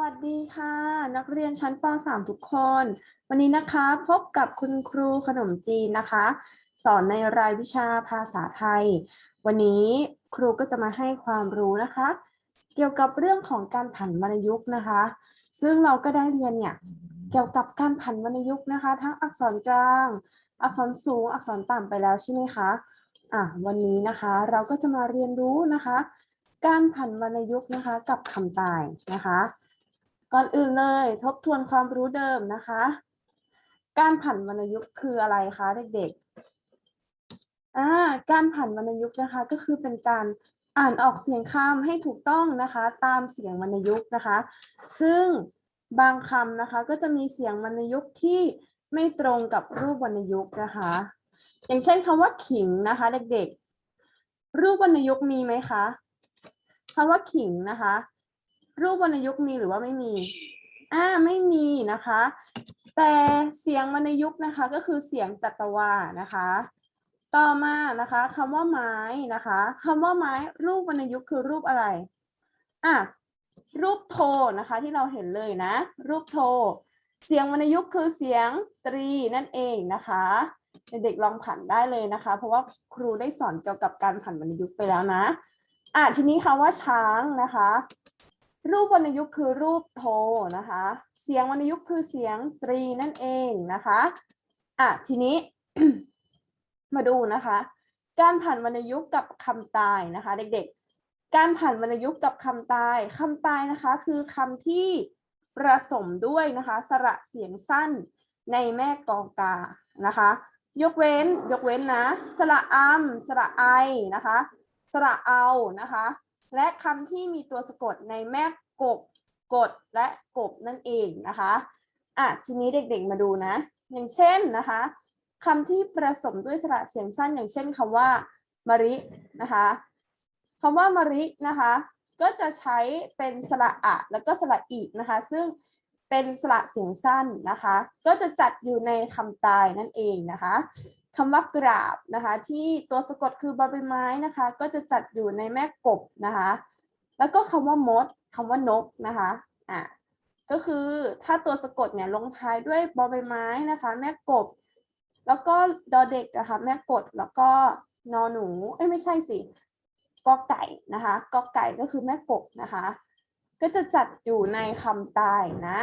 วัสดีค่ะ นักเรียนชั้นป .3 ทุกคน วันนี้นะคะพบกับคุณครูขนมจีนนะคะ สอนในรายวิชาภาษาไทย วันนี้ครูก็จะมาให้ความรู้นะคะ เกี่ยวกับเรื่องของการผันวรรณยุกต์นะคะ ซึ่งเราก็ได้เรียนเนี่ยเกี่ยวกับการผันวรรณยุกต์นะคะ ทั้งอักษรกลาง อักษรสูง อักษรต่ำไปแล้วใช่ไหมคะอะวันนี้นะคะเราก็จะมาเรียนรู้นะคะ การผันวรรณยุกต์นะคะกับคำตายนะคะ ก่อนอื่นเลยทบทวนความรู้เดิมนะคะ การผันวรรณยุกต์คืออะไรคะเด็กๆอ่าการผันวรรณยุกต์นะคะก็คือเป็นการอ่านออกเสียงคำให้ถูกต้องนะคะ ตามเสียงวรรณยุกต์นะคะ ซึ่งบางคำนะคะก็จะมีเสียงวรรณยุกต์ที่ไม่ตรงกับรูปวรรณยุกต์นะคะ อย่างเช่นคำว่าขิงนะคะ เด็กๆ รูปวรรณยุกต์มีไหมคะคำว่าขิงนะคะ รูปวรรณยุกต์มีหรือว่าไม่มี อ่าไม่มีนะคะ แต่เสียงวรรณยุกต์นะคะก็คือเสียงจัตวานะคะ ต่อมานะคะคำว่าไม้นะคะคำว่าไม้รูปวรรณยุกต์คือรูปอะไร อะรูปโทนะคะที่เราเห็นเลยนะ รูปโท เสียงวรรณยุกต์คือเสียงตรีนั่นเองนะคะเด็กๆลองผันได้เลยนะคะ เพราะว่าครูได้สอนเกี่ยวกับการผันวรรณยุกต์ไปแล้วนะอะทีนี้คำว่าช้างนะคะ รูปวรรณยุกต์คือรูปโทนะคะ เสียงวรรณยุกต์คือเสียงตรีนั่นเองนะคะอะทีนี้ มาดูนะคะ การผ่านวรรณยุกต์กับคำตายนะคะ เด็กๆ การผ่านวรรณยุกต์กับคำตายคำตายนะคะ คือคำที่ผสมด้วยนะคะ สระเสียงสั้นในแม่กองกานะคะ ยกเว้นยกเว้นนะ สระอัมสระไอนะคะ สระเอานะคะ และคำที่มีตัวสะกดในแม่กบกดและกบนั่นเองนะคะอะทีนี้เด็กๆมาดูนะ อย่างเช่นนะคะคำที่ผสมด้วยสระเสียงสั้น อย่างเช่นคำว่ามรินะคะคำว่ามรินะคะ ก็จะใช้เป็นสระอะ แล้วก็สระอีนะคะ ซึ่งเป็นสระเสียงสั้นนะคะ ก็จะจัดอยู่ในคำตายนั่นเองนะคะ คำว่ากราบนะคะ ที่ตัวสะกดคือบอใบไม้นะคะ ก็จะจัดอยู่ในแม่กบนะคะ แล้วก็คำว่ามดคำว่านกนะคะอะก็คือถ้าตัวสะกดเนี่ยลงท้ายด้วยบอใบไม้นะคะ แม่กบ แล้วก็ดอเด็กนะคะแม่กดแล้วก็นอหนูเอ้ยไม่ใช่สิกอไก่นะคะกอไก่ก็คือแม่กบนะคะ ก็จะจัดอยู่ในคำตายนะ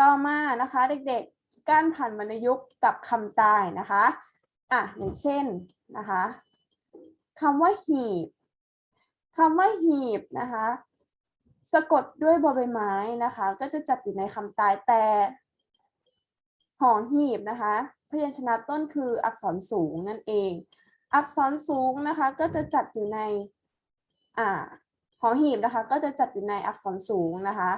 ต่อมานะคะเด็กๆ การผ่านวรรณยุกต์กับคำตายนะคะอะอย่างเช่นนะคะคำว่าหีบคำว่าหีบนะคะสะกดด้วยบอใบไม้นะคะ ก็จะจัดอยู่ในคำตายแต่หอหีบนะคะ พยัญชนะต้นคืออักษรสูงนั่นเอง อักษรสูงนะคะก็จะจัดอยู่ในอ่าหอหีบนะคะ ก็จะจัดอยู่ในอักษรสูงนะคะ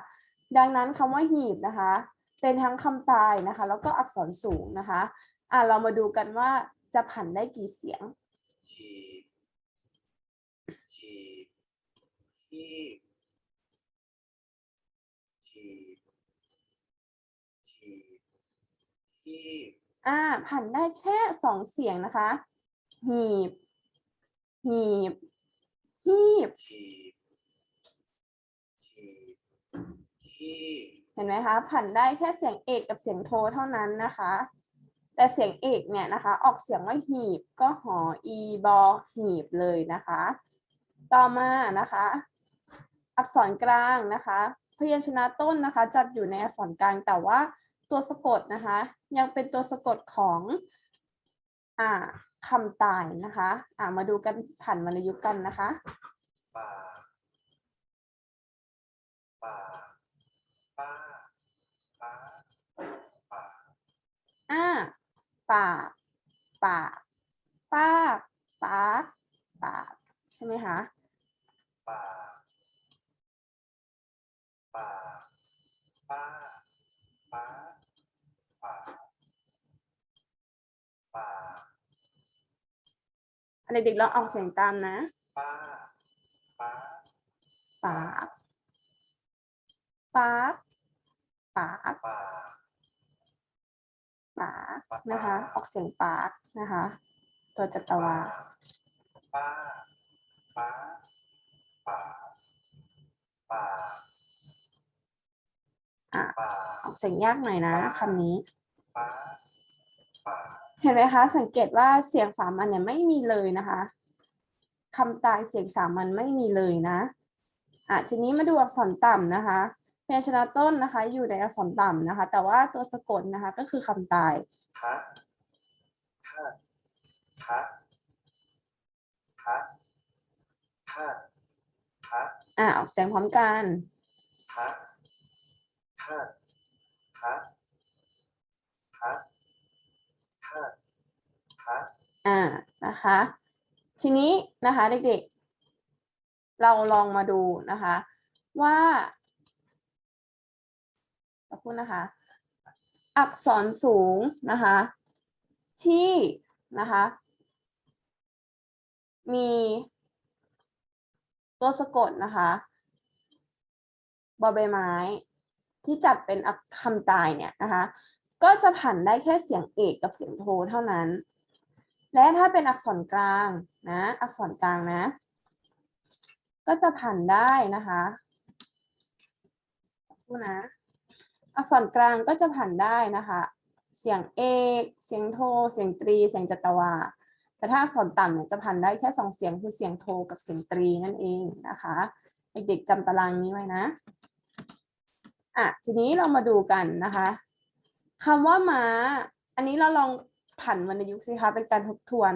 ดังนั้นคำว่าหีบนะคะ เป็นทั้งคำตายนะคะ แล้วก็อักษรสูงนะคะ อ่าเรามาดูกันว่าจะผันได้กี่เสียงขีดขีดขีดขีดขีดอ่าผันได้แค่สองเสียงนะคะ หีบ หีบ หีบขีดขีดขีด เห็นไหมคะผันได้แค่เสียงเอกกับเสียงโทเท่านั้นนะคะ แต่เสียงเอกเนี่ยนะคะ ออกเสียงว่าหีบก็หออีบอหีบเลยนะคะ ต่อมานะคะ อักษรกลางนะคะ พยัญชนะต้นนะคะ จัดอยู่ในอักษรกลางแต่ว่าตัวสะกดนะคะ ยังเป็นตัวสะกดของอ่าคำตายนะคะ อ่ามาดูกันผันวรรณยุกต์กันนะคะ ป่าป่าป้าป้าป่า อ่าปากปากปากปากปากใช่ไหมคะป่าป่าป้าป้าป่าป่าอันเด็กๆเราออกเสียงตามนะป้าป้าปากปากปากป่า ปากนะคะ ออกเสียงปากนะคะ ตัวจัตวาป้าป้าป่าป่าเสียงยากหน่อยนะคำนี้ป้าป่าเห็นไหมคะ สังเกตว่าเสียงสามัญเนี่ยไม่มีเลยนะคะคำตายเสียงสามัญไม่มีเลยนะอะทีนี้มาดูอักษรต่ำนะคะ พยัญชนะต้นนะคะ อยู่ในอักษรต่ำนะคะ แต่ว่าตัวสะกดนะคะ ก็คือคำตายทะทะทะทะทะทะอะออกเสียงพร้อมกันทะทะทะทะทะทะอ่านะคะ ทีนี้นะคะเด็กๆ เราลองมาดูนะคะ ว่า ขอบคุณนะคะ อักษรสูงนะคะ ที่นะคะ มีตัวสะกดนะคะบอใบไม้ ที่จัดเป็นคำตายเนี่ยนะคะ ก็จะผันได้แค่เสียงเอกกับเสียงโทเท่านั้น และถ้าเป็นอักษรกลางนะ อักษรกลางนะ ก็จะผันได้นะคะดูนะ อักษรกลางก็จะผันได้นะคะ เสียงเอกเสียงโท เสียงตรี เสียงจัตวา แต่ถ้าอักษรต่ำเนี่ยจะผันได้แค่สองเสียงคือเสียงโทกับเสียงตรีนั่นเองนะคะ เด็กๆจำตารางนี้ไว้นะ อะ ทีนี้เรามาดูกันนะคะคำว่าม้า อันนี้เราลองผันวรรณยุกต์สิคะเป็นการทบทวน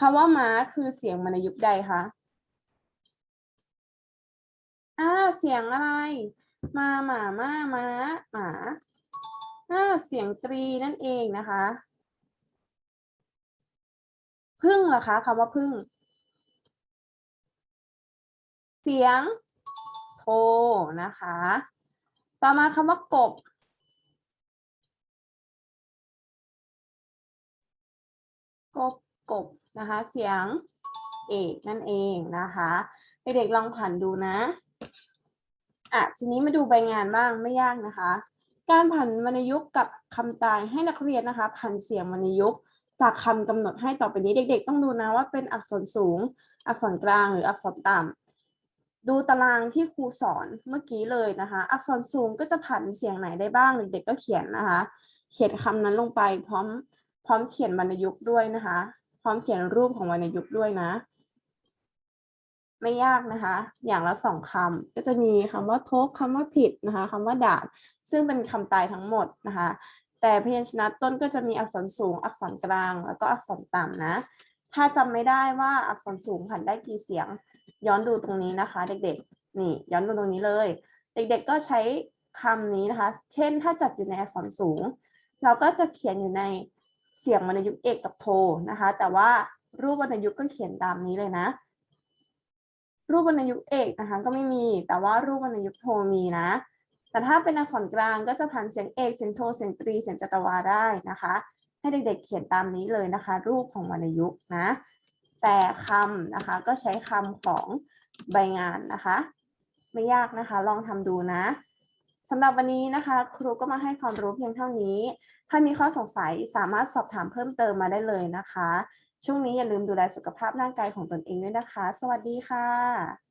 คำว่าม้าคือเสียงวรรณยุกต์ใดคะอ้าวเสียงอะไร มาหมาม้าม้าหมาอ้าเสียงตรีนั่นเองนะคะพึ่งเหรอคะคำว่าพึ่ง เสียงโทนะคะ ต่อมาคำว่ากบ กบกบนะคะ เสียงเอกนั่นเองนะคะเด็กๆลองผ่านดูนะ อะทีนี้มาดูใบงานบ้างไม่ยากนะคะ การผันวรรณยุกต์กับคำตายให้นักเรียนนะคะผันเสียงวรรณยุกต์จากคำกำหนดให้ต่อไปนี้เด็ก ๆ ต้องดูนะว่าเป็นอักษรสูง อักษรกลางหรืออักษรต่ำดูตารางที่ครูสอนเมื่อกี้เลยนะคะ อักษรสูงก็จะผันเสียงไหนได้บ้างเด็กๆก็เขียนนะคะ เขียนคำนั้นลงไปพร้อมพร้อมเขียนวรรณยุกต์ด้วยนะคะ พร้อมเขียนรูปของวรรณยุกต์ด้วยนะ ไม่ยากนะคะ อย่างละสองคำก็จะมีคำว่าทบคำว่าผิดนะคะคำว่าด่านซึ่งเป็นคำตายทั้งหมดนะคะ แต่พยัญชนะต้นก็จะมีอักษรสูง อักษรกลาง แล้วก็อักษรต่ำนะ ถ้าจำไม่ได้ว่าอักษรสูงผันได้กี่เสียง ย้อนดูตรงนี้นะคะ เด็กๆ นี่ย้อนดูตรงนี้เลย เด็กๆก็ใช้คำนี้นะคะ เช่น ถ้าจัดอยู่ในอักษรสูง เราก็จะเขียนอยู่ในเสียงวรรณยุกต์เอกกับโทนะคะ แต่ว่ารูปวรรณยุกต์ก็เขียนตามนี้เลยนะ รูปวรรณยุกต์เอกนะคะก็ไม่มี แต่ว่ารูปวรรณยุกต์โทมีนะ แต่ถ้าเป็นอักษรกลางก็จะผ่านเสียงเอกเสียงโทเสียงตรีเสียงจัตวาได้นะคะ ให้เด็กๆเขียนตามนี้เลยนะคะ รูปของวรรณยุกต์นะ แต่คำนะคะก็ใช้คำของใบงานนะคะ ไม่ยากนะคะ ลองทำดูนะสำหรับวันนี้นะคะ ครูก็มาให้ความรู้เพียงเท่านี้ ถ้ามีข้อสงสัยสามารถสอบถามเพิ่มเติมมาได้เลยนะคะ ช่วงนี้อย่าลืมดูแลสุขภาพร่างกายของตนเองด้วยนะคะ สวัสดีค่ะ